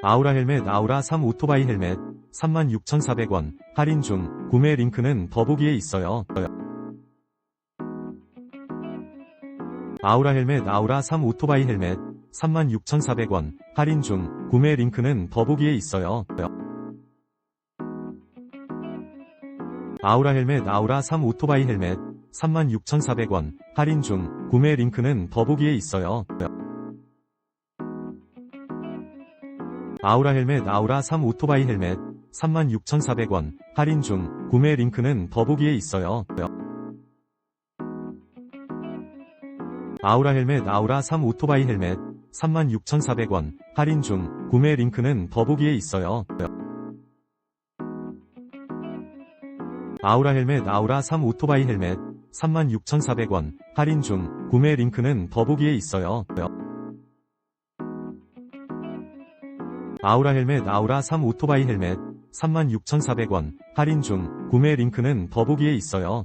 아우라 헬멧 아우라 3 오토바이 헬멧 36,400원 할인 중 구매 링크는 더보기에 있어요. 아우라 헬멧 아우라 3 오토바이 헬멧 36,400원 할인 중 구매 링크는 더보기에 있어요. 아우라 헬멧 아우라 3 오토바이 헬멧 36,400원 할인 중 구매 링크는 더보기에 있어요. 아우라 헬멧 아우라 3 오토바이 헬멧 36,400원 할인 중 구매 링크는 더보기에 있어요. 아우라 헬멧 아우라 3 오토바이 헬멧 36,400원 할인 중 구매 링크는 더보기에 있어요. 아우라 헬멧 아우라 3 오토바이 헬멧 36,400원 할인 중 구매 링크는 더보기에 있어요. 아우라 헬멧 아우라 3 오토바이 헬멧 36,400원 할인 중 구매 링크는 더보기에 있어요.